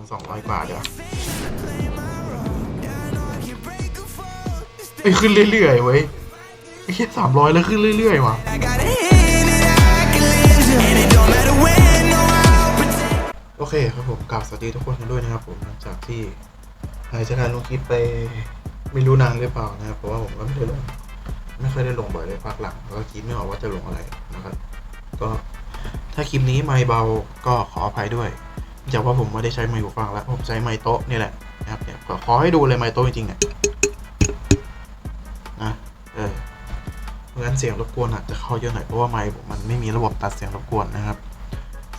อนสองร้อยกว่าเดี๋ยวไปขึ้นเรื่อยๆเว้ยไอ้แค่สามร้อยแล้วขึ้นเรื่อยๆว่ะโอเคครับผมกล่าวสวัสดีทุกคนกันด้วยนะครับผมหลังจากที่หายจากการลงคลิปไปไม่รู้นานหรือเปล่านะครับเพราะว่าผมก็ไม่ได้ลงไม่ค่อยได้ลงบ่อยเลยพักหลังแล้วก็คิดไม่ออกว่าจะลงอะไรนะครับ ก็ถ้าคลิปนี้ไม่เบาก็ขออภัยด้วย จากว่าผมไม่ได้ใช้ไมค์หูฟังแล้วผมใช้ไมค์โต๊ะนี่แหละนะครับเนี่ยขอขอให้ดูเลยไมค์โต๊ะจริงๆเนี่ยนะเออเพราะฉะนั้นเสียงรบกวนอาจจะเข้าเยอะหน่อยเพราะว่าไมค์ผมมันไม่มีระบบตัดเสียงรบกวนนะครับ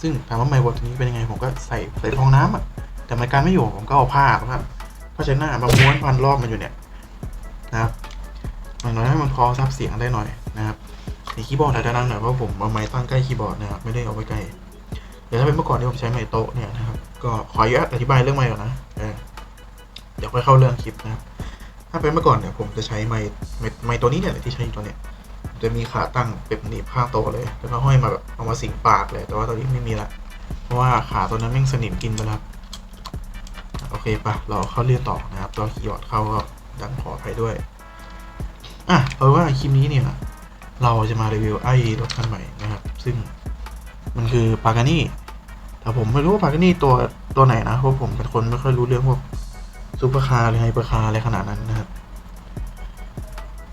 ซึ่งถามว่าไมค์บทนี้เป็นยังไงผมก็ใส่ใส่ฟองน้ำอะแต่ไมันการไม่อยู่ผมก็เอาผ้าครับผ้าเช็ดหน้ามาม้วนพันรอบมันอยู่เนี่ยนะครับมันน้อยให้มันพอซับเสียงได้หน่อยนะครับในคีย์บอร์ดอาจจะดังหน่อยเพราะผมเอาไม้ตั้งใกล้คีย์บอร์ดนะครับไม่ได้เอาไปใกล้ เดี๋ยวถ้าเป็นเมื่อก่อนที่ผมใช้ไม้โต๊ะเนี่ยนะครับ ก็ขออนุญาตอธิบายเรื่องไม้ก่อนนะเออเดี๋ยวค่อยเข้าเรื่องคลิปนะครับถ้าเป็นเมื่อก่อนเนี่ยผมจะใช้ไม้ไม้ไม้ตัวนี้เนี่ยที่ใช้อยู่ตัวเนี้ยจะมีขาตั้งเป็นหนีบข้างโต๊ะเลยแล้วก็ห้อยมาแบบเอามาสิงปากเลย แต่ว่าตอนนี้ไม่มีละเพราะว่าขาตัวนั้นแม่งสนิมกินไปแล้วโอเคปะเราเข้าเรื่องต่อนะครับตัวคีย์บอร์ดเข้าก็ดังขออภัยด้วยอะเอาว่าคลิปนี้เนี่ย เราจะมารีวิวไอ้รถคันใหม่นะครับ ซึ่งมันคือปากานี่ แต่ผมไม่รู้ว่าปากานี่ตัวตัวไหนนะเพราะผมเป็นคนไม่ค่อยรู้เรื่องพวกซูเปอร์คาร์หรือไฮเปอร์คาร์อะไรขนาดนั้นนะครับ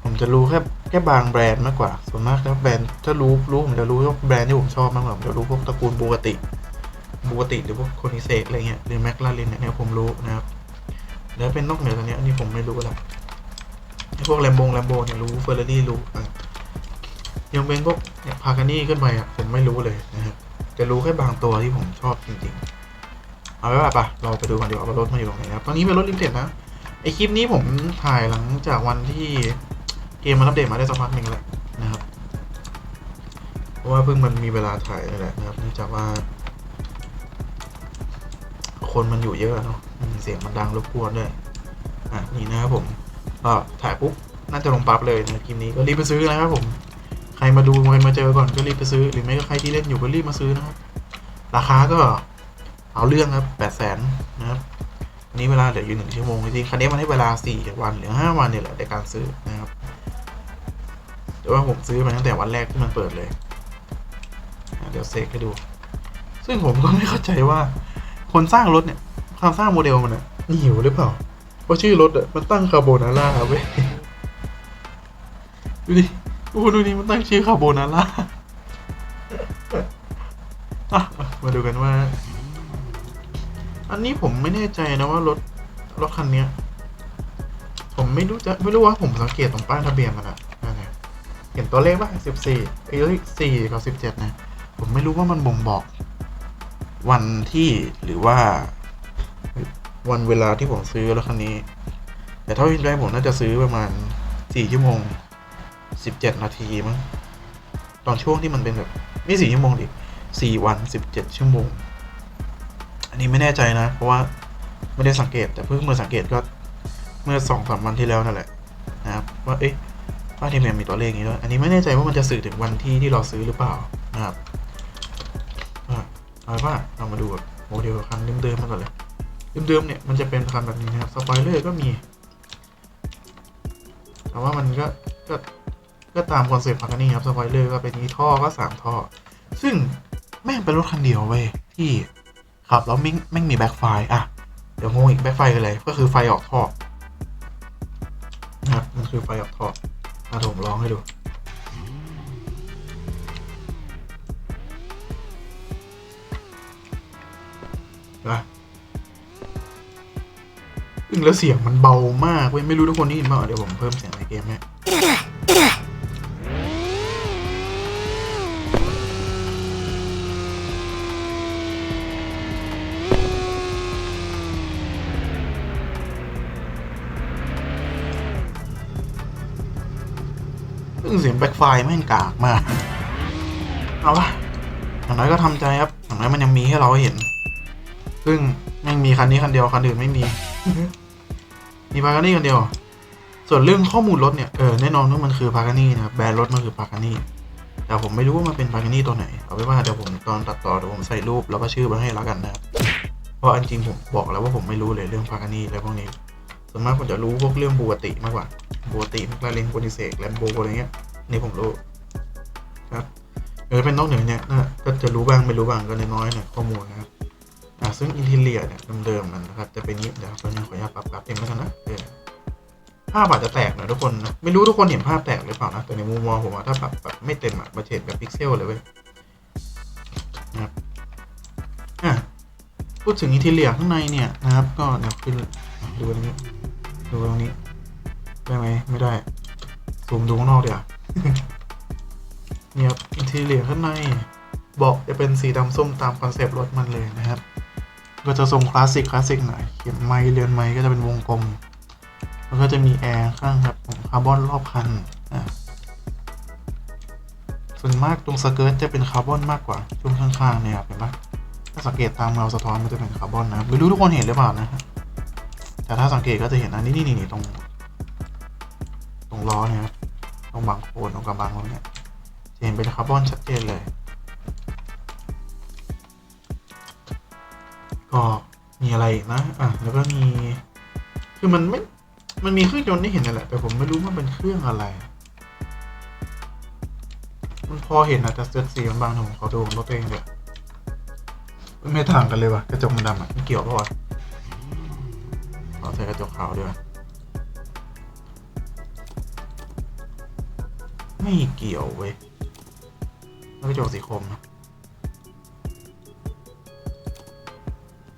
ผมจะรู้แค่แค่บางแบรนด์มากกว่า ส่วนมากแล้วแบรนด์ถ้ารู้รู้ผมจะรู้พวกแบรนด์ที่ผมชอบมากกว่าผมจะรู้พวกตระกูลบูกติบูกติหรือพวกโคนิเซกอะไรเงี้ยหรือแมคลาเรนเนี่ยผมรู้นะครับแล้วเป็นนอกเหนือจากนี้อันนี้ผมไม่รู้ละไอ้พวกแลมโบงแลมโบเนี่ยรู้เฟอร์รารี่รู้อะยังเป็นพวกเนี่ยพาการนี่ขึ้นไปอะผมไม่รู้เลยนะครับ จะรู้แค่บางตัวที่ผมชอบจริงๆ เอาไว้ว่าปะเราไปดูกันดีกว่าว่ารถมาอยู่ตรงไหนครับ ตอนนี้เป็นรถลิมิเต็ดนะ ไอคลิปนี้ผมถ่ายหลังจากวันที่เกมมันอัปเดตมาได้สักพักหนึ่งแล้วนะครับ เพราะว่าเพิ่งมันมีเวลาถ่ายนี่แหละนะครับเนื่องจากว่า คนมันอยู่เยอะเนาะเสียงมันดังรบกวนด้วยอะนี่นะครับผมก็ถ่ายปุ๊บน่าจะลงปั๊บเลยนะคลิปนี้ก็รีบไปซื้อนะครับผมใครมาดูใครมาเจอก่อนก็รีบไปซื้อหรือไม่ก็ใครที่เล่นอยู่ก็รีบมาซื้อนะครับ ราคาก็เอาเรื่องครับแปดแสนนะครับนนี้เวลาเหลืออยู่หนึ่งชั่วโมงจริงๆคันนี้มันให้เวลาสี่วันหรือห้าวันเนี่ยแหละในการซื้อนะครับแต่ว่าผมซื้อมาตั้งแต่วันแรกที่มันเปิดเลย เดี๋ยวเซกให้ดู ซึ่งผมก็ไม่เข้าใจว่าคนสร้างรถเนี่ยความสร้างโมเดลมันเนี่ยหิวหรือเปล่าเพราะชื่อรถอะมันตั้งคาโบนาร่าเว้ยดูดิโอ้ดูดิมันตั้งชื่อคาโบนาร่าอะ มาดูกันว่า อันนี้ผมไม่แน่ใจนะว่ารถรถคันเนี้ย ผมไม่รู้จะไม่รู้ว่าผมสังเกตตรงป้ายทะเบียนมันอะนั่นไงเห็นตัวเลขป่ะสิบสี่ไอ้เลขสี่กับสิบเจ็ดนะ ผมไม่รู้ว่ามันบ่งบอก วันที่หรือว่า วันเวลาที่ผมซื้อรถคันนี้ แต่เท่าที่ได้ผมน่าจะซื้อประมาณสี่ชั่วโมงสิบเจ็ดนาทีมั้งตอนช่วงที่มันเป็นแบบไม่สี่ชั่วโมงดิ สี่วันสิบเจ็ดชั่วโมง อันนี้ไม่แน่ใจนะ เพราะว่าไม่ได้สังเกตแต่เพิ่งมาสังเกตก็เมื่อสองสามวันที่แล้วนั่นแหละนะครับว่าเอ๊ะป้าทะเบียนมีตัวเลขนี้ด้วยอันนี้ไม่แน่ใจว่ามันจะสื่อถึงวันที่ที่เราซื้อหรือเปล่านะครับอะเอาเป็นว่าเรามาดูโมเดลคันเดิมๆมาก่อนเลยเดิมๆเนี่ยมันจะเป็นคันแบบนี้นะครับสปอยเลอร์ก็มีแต่ว่ามันก็ก็ก็ตามคอนเซ็ปต์พาร์นี่ครับสปอยเลอร์ก็เป็นนี้ท่อก็สามท่อ ซึ่ง ม่งเป็นรถคันเดียวเว้ยที่ครับแล้วมิ่งแม่งมีแบ็คไฟอะ เดี๋ยวงงอีกแบ็คไฟกันเลยก็คือไฟออกท่อนะครับมันคือไฟออกท่อมาผมลองให้ดูนะซึ่งแล้วเสียงมันเบามากเว้ยไม่รู้ทุกคนได้ยินเปล่าเดี๋ยวผมเพิ่มเสียงในเกมให้ซึ่งเสีย แบ็คไฟแม่งกากมาก เอาละอย่างน้อยก็ทำใจครับอย่างน้อยมันยังมีให้เราเห็น ซึ่งแม่งมีคันนี้คันเดียวคันอื่นไม่มี มีพาการนี่คันเดียว ส่วนเรื่องข้อมูลรถเนี่ย เออแน่นอนว่ามันคือพาการนี่นะครับแบรนด์รถมันคือพาการนี่แต่ผมไม่รู้ว่ามันเป็นพาการนี่ตัวไหน เอาไว้ว่าเดี๋ยวผมตอนตัดต่อเดี๋ยวผมใส่รูปแล้วก็ชื่อมาให้แล้วกันนะครับเพราะอันจริงผมบอกแล้วว่าผมไม่รู้เลยเรื่องพาการีอะไรพวกนี้ส่วนมากผมจะรู้พวกเรื่องบูติมากกว่าบูติแมคลาเรนโคนิเซกแลมโบอะไรเงี้ย นี่ผมรู้ครับเออเป็นนอกเหนือเนี่ยนะก็จะรู้บ้างไม่รู้บ้างก็น้อยๆหน่ยข้อมูลนะครับอ่าซึ่งอินเทเลียเนี่ยเดิมๆมันนะครับจะเป็นนี้เดี๋ยวตอนนี้ขออนุญาตปรับกราฟเองแล้วกันนะเออภาพอาจจะแตกน่อยทุกคนนะไม่รู้ทุกคนเห็นภาพแตกหรือเปล่านะแต่ในมุมมองผมอะถ้าปรับแบบไม่เต็มอะมาเฉดแบบพิกเซลเลยเว้ยนะครับอะพูดถึงอินทีเลียข้างในเนี่ยนะครับ ก็เดี๋ยวขึ้นดูตรงนี้ดูตรงนี้ได้ไหมไม่ได้ซูมดูข้างนอกเดี๋ยว เนี่ยครับอินทีเลียข้างในบอกจะเป็นสีดำส้มตามคอนเซปต์รถมันเลยนะครับ ก็จะทรงคลาสสิกคลาสสิกหน่อยเขียนไม้เรือนไม้ก็จะเป็นวงกลม แล้วก็จะมีแอร์ข้างครับผมคาร์บอนรอบคันอะส่วนมากตรงสเกิร์ตจะเป็นคาร์บอนมากกว่าช่วงข้างๆเนี่ยเห็นปะถ้าสังเกตตามเงาสะท้อนมันจะเป็นคาร์บอนนะไม่รู้ทุกคนเห็นหรือเปล่านะฮะแต่ถ้าสังเกตก็จะเห็นอันนี้นี่นี่ตรง ตรงล้อเนี่ยครับ ตรงบางโคนตรงกระบังตรงเนี้ยจะเห็นเป็นคาร์บอนชัดเจนเลย ก็มีอะไรนะ อะ แล้วก็มี คือมันไม่ มันมีเครื่องยนต์ที่เห็นนั่นแหละ แต่ผมไม่รู้ว่าเป็นเครื่องอะไร มันพอเห็นนะแต่เสื้อสีมันบางผมขอดูของรถเองเดี๋ยวไม่ต่างกันเลยว่ะกระจกมันดำอะไม่เกี่ยวปะวะขอใส่กระจกขาวด้วย ไม่เกี่ยวเว้ยแล้วกระจกสีคมนะ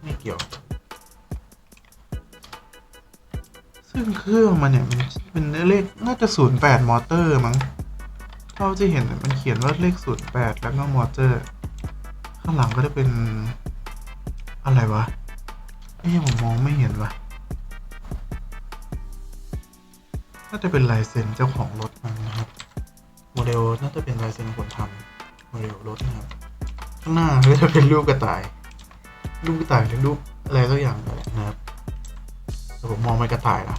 ไม่เกี่ยว ซึ่งเครื่องมันเนี่ยมันเป็นเลขน่าจะศูนย์แปดมอเตอร์มั้งเท่าที่เห็นมันเขียนว่าเลขศูนย์แปดแล้วก็มอเตอร์ ข้างหลังก็จะเป็นอะไรวะเอ้ผมมองไม่เห็นวะน่าจะเป็นลายเซ็นเจ้าของรถมัน ลน่าจะเป็นลายเซ็นคนทำโมเดลรถนะครับ ข้างหน้าก็จะเป็นรูปกระต่าย รูปกระต่ายหรือรูปอะไรสักอย่างนั่นแหละนะครับแต่ผมมองไม่กระต่ายนะ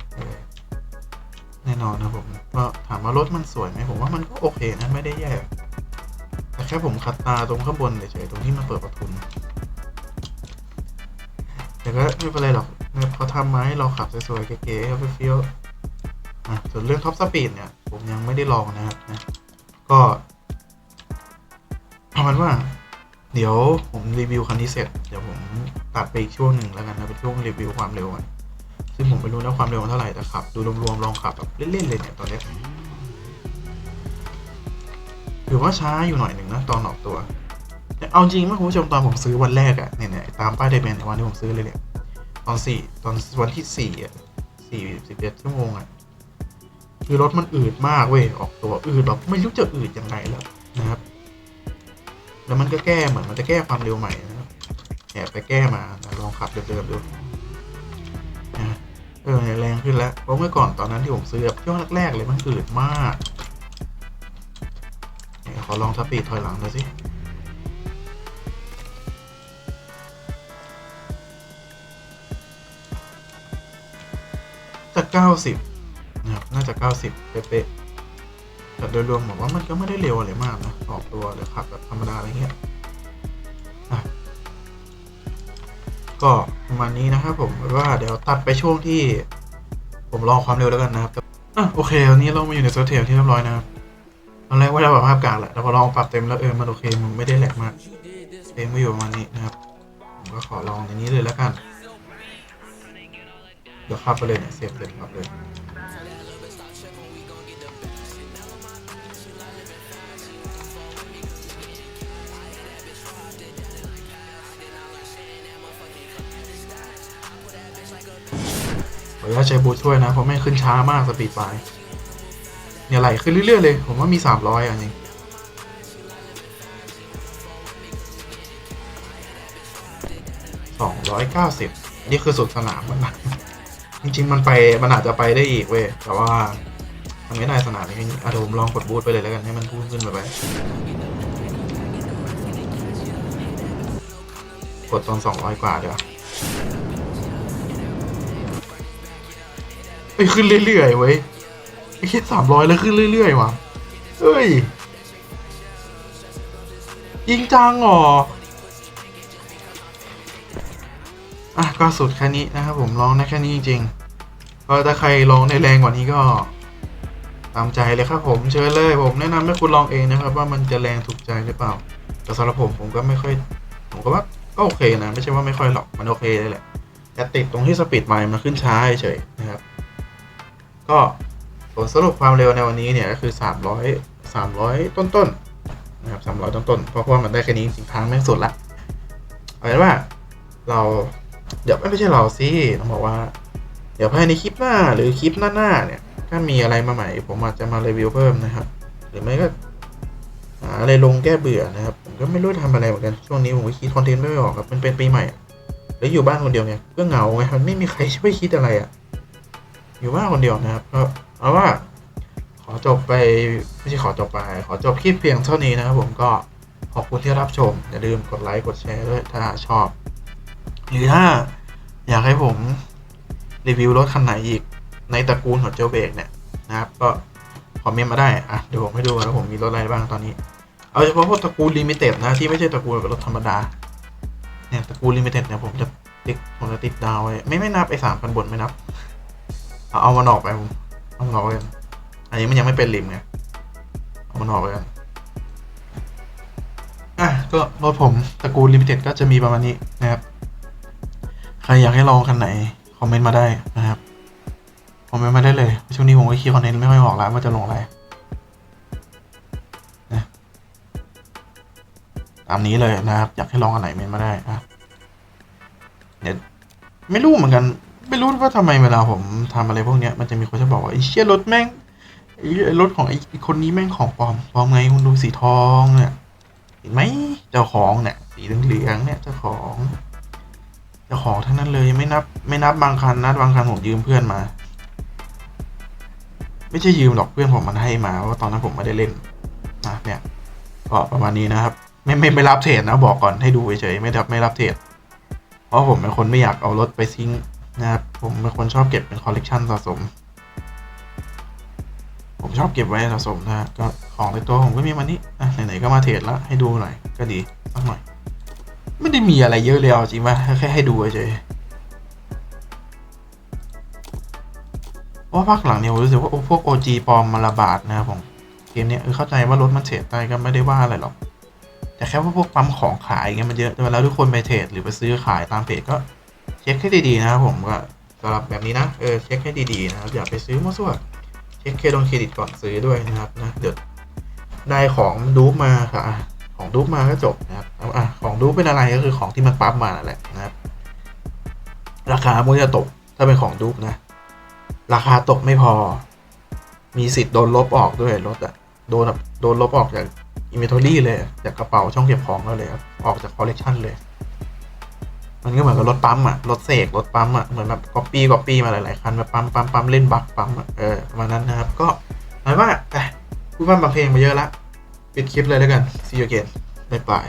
แน่นอนนะผมก็ถามว่ารถมันสวยไหมผมว่ามันก็โอเคนะไม่ได้แย่แต่แค่ผมคัดตาตรงข้างบนเฉยๆตรงที่มันเปิดประทุนแต่ก็ไม่เป็นไรหรอกเขาทำมาให้เราขับสวยๆเก๋ๆครับเฟี้ยวๆส่วนเรื่องท็อปสปีดเนี่ย ผมยังไม่ได้ลองนะครับนะ ก็เอาเป็นว่า เดี๋ยวผมรีวิวคันนี้เสร็จ เดี๋ยวผมตัดไปอีกช่วงหนึ่งแล้วกันนะเป็นช่วงรีวิวความเร็วมันซึ่งผมไม่รู้นะความเร็วมันเท่าไหร่แต่ขับ ดูรวมๆลองขับแบบเล่นๆเลยเนี่ยตอนนี้ถือว่าช้าอยู่หน่อยหนึ่งนะตอนออกตัว แต่เอาจริงมากคุณผู้ชมตอนผมซื้อวันแรกอะเนี่ยเนี่ยตามป้ายไดแมนในวันที่ผมซื้อเลยเนี่ยตอนสี่ตอนวันที่สี่อะสี่สิบเอ็ดชั่วโมงอะ คือรถมันอืดมากเว้ยออกตัวอืดแบบไม่รู้จะอืดยังไงแล้วนะครับ แล้วมันก็แก้เหมือนมันจะแก้ความเร็วใหม่นะครับแอบไปแก้มาลองขับเดิมๆดูนะเออแรงขึ้นแล้วเพราะเมื่อก่อนตอนนั้นที่ผมซื้อช่วงแรกๆเลยมันอืดมากขอลองสปีดถอยหลังหน่อยสิจะเก้าสิบ นะครับน่าจะเก้าสิบเป๊ะๆแต่โดยรวมบอกว่ามันก็ไม่ได้เร็วอะไรมากนะ ออกตัวหรือขับแบบธรรมดาอะไรเงี้ยอะก็ประมาณนี้นะครับผมว่าเดี๋ยวตัดไปช่วงที่ผมลองความเร็วแล้วกันนะครับอะโอเควันนี้เรามาอยู่ในโซเทลที่เรียบร้อยนะครับตอนแรกว่าจะปรับภาพกลางแหละแต่พอลองปรับเต็มแล้วเออมันโอเคมันไม่ได้แหลกมากเองไม่อยู่ประมาณนี้นะครับผมก็ขอลองในนี้เลยแล้วกันเดี๋ยวขับไปเลยเนี่ยเสียบเลยขับเลย ขออนุญาตใช้บูทช่วยนะเพราะไม่งขึ้นช้ามากสปีดไฟเนี่ยไหลขึ้นเรื่อยๆเลย ผมว่ามีสามร้อยอันนี้สองร้อยเก้าสิบนี่คือสุดสนามมันนะจริงๆมันไปมันอาจจะไปได้อีกเว้ยแต่ว่ามันไม่ได้สนามนี้อะเดี๋ยวผมลองกดบูทไปเลยแล้วกันให้มันพุ่งขึ้นไปไปกดตอนสองร้อยกว่าเดี๋ยว ไปขึ้นเรื่อยๆเว้ยไอ้แค่สามร้อยแล้วขึ้นเรื่อยๆว่ะเฮ้ยยิงจังหรออะก็สุดแค่นี้นะครับผมลองได้แค่นี้จริงๆก็ถ้าใครลองได้แรงกว่านี้ก็ตามใจเลยครับผมเชิญเลยผมแนะนำให้คุณลองเองนะครับ ว่ามันจะแรงถูกใจหรือเปล่า แต่สำหรับผมผมก็ไม่ค่อย ผมก็ว่าก็โอเคนะ ไม่ใช่ว่าไม่ค่อยหรอกมันโอเคเลยแหละแต่ติดตรงที่สปีดไมล์มันขึ้นช้าเฉยนะครับ ก็ผลสรุปความเร็วในวันนี้เนี่ยก็คือ 300 300 ต้นๆนะครับ300 ต้นๆเพราะว่ามันได้แค่นี้จริงๆทางแม่งสุดละเอาเป็นว่าเราเดี๋ยวไม่ใช่เราสิต้องบอกว่า เดี๋ยวภายในคลิปหน้าหรือคลิปหน้าๆเนี่ยถ้ามีอะไรมาใหม่ ผมอาจจะมารีวิวเพิ่มนะครับ หรือไม่ก็หาอะไรลงแก้เบื่อนะครับ ผมก็ไม่รู้ทำอะไรเหมือนกันช่วงนี้ผมก็คิดคอนเทนต์ไม่ออกครับมันเป็นปีใหม่แล้วอยู่บ้านคนเดียวไงก็เหงาไงมันไม่มีใครช่วยคิดอะไรอะ อยู่บ้านคนเดียวนะครับก็เอาว่า ขอจบไปไม่ใช่ขอจบไป ขอจบคลิปเพียงเท่านี้นะครับ ผมก็ขอบคุณที่รับชม อย่าลืมกดไลค์กดแชร์ด้วยถ้าชอบ หรือถ้าอยากให้ผมรีวิวรถคันไหนอีกในตระกูลของเจลเบกเนี่ยนะครับ ก็คอมเมนต์มาได้อะเดี๋ยวผมให้ดูนะผมมีรถอะไรบ้างตอนนี้ เอาเฉพาะพวกตระกูลลิมิเต็ดนะที่ไม่ใช่ตระกูลแบบรถธรรมดาเนี่ยตระกูลลิมิเต็ดเนี่ยผมจะติดผมจะติดดาวไว้ไม่ไม่นับไอ้สามพันบนไม่นับ เอาเอามันออกไปผมเอามันออกไปกันอันนี้มันยังไม่เป็นริมไงเอามันออกไปกันอะก็รถผมตระกูลลิมิเต็ดก็จะมีประมาณนี้นะครับ ใครอยากให้ลองคันไหน คอมเมนต์มาได้นะครับคอมเมนต์มาได้เลย ช่วงนี้ผมก็คิดคอนเทนต์ไม่ค่อยออกแล้วว่าจะลงอะไรนะตามนี้เลยนะครับ อยากให้ลองอันไหนเมนต์มาได้อะเดี๋ยวไม่รู้เหมือนกัน ไม่รู้ว่าทำไมเวลาผมทำอะไรพวกเนี้ยมันจะมีคนจะบอกว่าไอ้เชี่ยรถแม่งไอ้รถของไอ้คนนี้แม่งของปลอมปลอมไงคุณดูสีทองเนี่ยเห็นไหมเจ้าของเนี่ยสีเหลืองเนี่ยเจ้าของเจ้าของทั้งนั้นเลยไม่นับ ไม่นับบางคันนะบางคันผมยืมเพื่อนมา ไม่ใช่ยืมหรอกเพื่อนผมมันให้มาเพราะว่าตอนนั้นผมไม่ได้เล่นนะเนี่ยก็ประมาณนี้นะครับ ไม่ไม่ไม่รับเทรดนะบอกก่อนให้ดูเฉยไม่รับไม่รับเทรดเพราะผมเป็นคนไม่อยากเอารถไปซิง นะครับผมเป็นคนชอบเก็บเป็นคอลเลกชันสะสม ผมชอบเก็บไว้สะสมนะ ก็ของในตัวผมก็มีมานี้อะไหนๆก็มาเทรดแล้วให้ดูหน่อยก็ดีสักหน่อย ไม่ได้มีอะไรเยอะเลยเอาจริงป่ะแค่ให้ดูเฉยว่าภาคหลังเนี่ยผมรู้สึกว่าโอ้พวก OG ปลอมมาระบาดนะครับผมเกมเนี้ยเออเข้าใจว่ารถมันเทรดได้ก็ไม่ได้ว่าอะไรหรอก แต่แค่ว่าพวกปั๊มของขายเงี้ยมันเยอะแต่เวลาทุกคนไปเทรดหรือไปซื้อขายตามเพจก็ เช็คให้ดีๆนะครับผมก็สำหรับแบบนี้นะเออเช็คให้ดีๆนะครับอย่าไปซื้อมั่วซั่วเช็คเครดงเครดิตก่อนซื้อด้วยนะครับนะเดี๋ยวได้ของดูปมาค่ะของดูปมาก็จบนะครับอาอะของดูปเป็นอะไรก็คือของที่มันปั๊มมาแหละนะครับ ราคามันจะตกถ้าเป็นของดูปนะ ราคาตกไม่พอ มีสิทธิ์โดนลบออกด้วยรถอะโดนแบบโดนลบออกจากอินเวนทอรี่เลย จากกระเป๋าช่องเก็บของเราเลยครับออกจากคอลเลกชันเลย มันก็เหมือนกับรถปั๊มอะรถเสกรถปั๊มอะเหมือนแบบก๊อปปี้ก๊อปปี้มาหลายๆคันแบบปั๊มปั๊มปั๊มเล่นบักปั๊มอะเออประมาณนั้นนะครับ ก็หมายว่าแต่พูดว่าบางเพลงมาเยอะละปิดคลิปเลยแล้วกัน see you again บ๊ายบาย